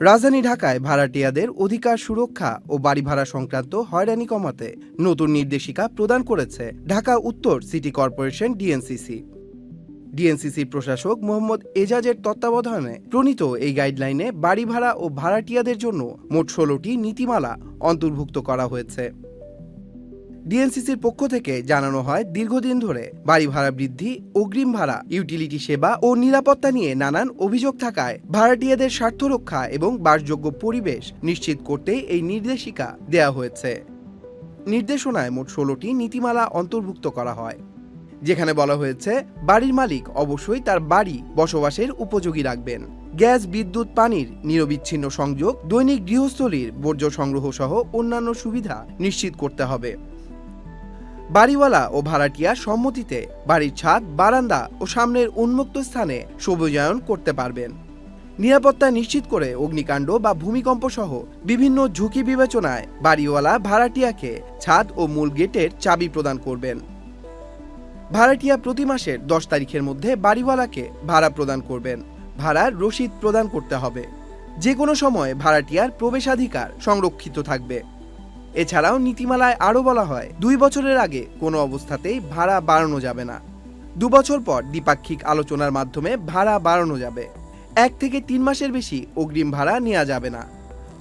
রাজধানী ঢাকায় ভাড়াটিয়াদের অধিকার সুরক্ষা ও বাড়ি ভাড়া সংক্রান্ত হয়রানি কমাতে নতুন নির্দেশিকা প্রদান করেছে ঢাকা উত্তর সিটি কর্পোরেশন ডিএনসিসি। ডিএনসিসির প্রশাসক মোহাম্মদ এজাজের তত্ত্বাবধানে প্রণীত এই গাইডলাইনে বাড়ি ভাড়া ও ভাড়াটিয়াদের জন্য মোট ষোলোটি নীতিমালা অন্তর্ভুক্ত করা হয়েছে। ডিএনসিসির পক্ষ থেকে জানানো হয়, দীর্ঘদিন ধরে বাড়ি ভাড়া বৃদ্ধি, অগ্রিম ভাড়া ইউটিলিটি সেবা ও নিরাপত্তা নিয়ে নানান অভিযোগ থাকায় ভাড়াটিয়াদের স্বার্থ রক্ষা এবং বাসযোগ্য পরিবেশ নিশ্চিত করতে এই নির্দেশিকা দেয়া হয়েছে। নির্দেশনায় মোট ষোলোটি নীতিমালা অন্তর্ভুক্ত করা হয়, যেখানে বলা হয়েছে, বাড়ির মালিক অবশ্যই তার বাড়ি বসবাসের উপযোগী রাখবেন। গ্যাস, বিদ্যুৎ, পানির নিরবিচ্ছিন্ন সংযোগ, দৈনিক গৃহস্থলীর বর্জ্য সংগ্রহ সহ অন্যান্য সুবিধা নিশ্চিত করতে হবে। বাড়িওয়ালা ও ভাড়াটিয়া সম্মতিতে বাড়ির ছাদ, বারান্দা ও সামনের উন্মুক্ত স্থানে সবুজায়ন করতে পারবেন। নিরাপত্তা নিশ্চিত করে অগ্নিকাণ্ড বা ভূমিকম্প সহ বিভিন্ন ঝুঁকি বিবেচনায় বাড়িওয়ালা ভাড়াটিয়াকে ছাদ ও মূল গেটের চাবি প্রদান করবেন। ভাড়াটিয়া প্রতি মাসের দশ তারিখের মধ্যে বাড়িওয়ালাকে ভাড়া প্রদান করবেন। ভাড়ার রসিদ প্রদান করতে হবে। যে কোনো সময় ভাড়াটিয়ার প্রবেশাধিকার সংরক্ষিত থাকবে। এছাড়াও নীতিমালায় আরও বলা হয়, দুই বছরের আগে কোনো অবস্থাতেই ভাড়া বাড়ানো যাবে না। দু বছর পর দ্বিপাক্ষিক আলোচনার মাধ্যমে ভাড়া বাড়ানো যাবে। এক থেকে তিন মাসের বেশি অগ্রিম ভাড়া নেওয়া যাবে না।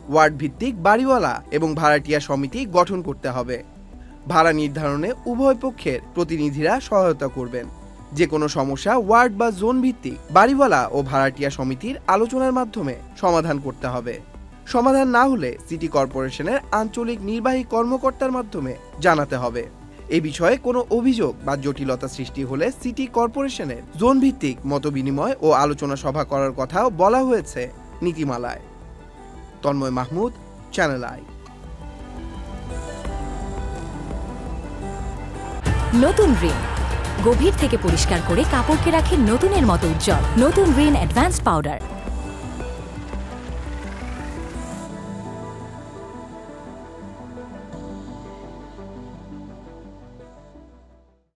ওয়ার্ড ভিত্তিক বাড়িওয়ালা এবং ভাড়াটিয়া সমিতি গঠন করতে হবে। ভাড়া নির্ধারণে উভয় পক্ষের প্রতিনিধিরা সহায়তা করবেন। যে কোনো সমস্যা ওয়ার্ড বা জোন ভিত্তিক বাড়িওয়ালা ও ভাড়াটিয়া সমিতির আলোচনার মাধ্যমে সমাধান করতে হবে। সমাধান না হলে সিটি কর্পোরেশনের আঞ্চলিক নির্বাহী কর্মকর্তার মাধ্যমে জানাতে হবে। এ বিষয়ে কোনো অভিযোগ বা জটিলতা সৃষ্টি হলে সিটি কর্পোরেশনের জোন ভিত্তিক মতবিনিময় ও আলোচনা সভা করার কথাও বলা হয়েছে নীতিমালায়। তন্ময় মাহমুদ চ্যানেল আই নতুন রিন গভীর থেকে পরিষ্কার করে কাপড়কে রাখে নতুনের মতো উজ্জ্বল। নতুন রিন অ্যাডভান্স পাউডার।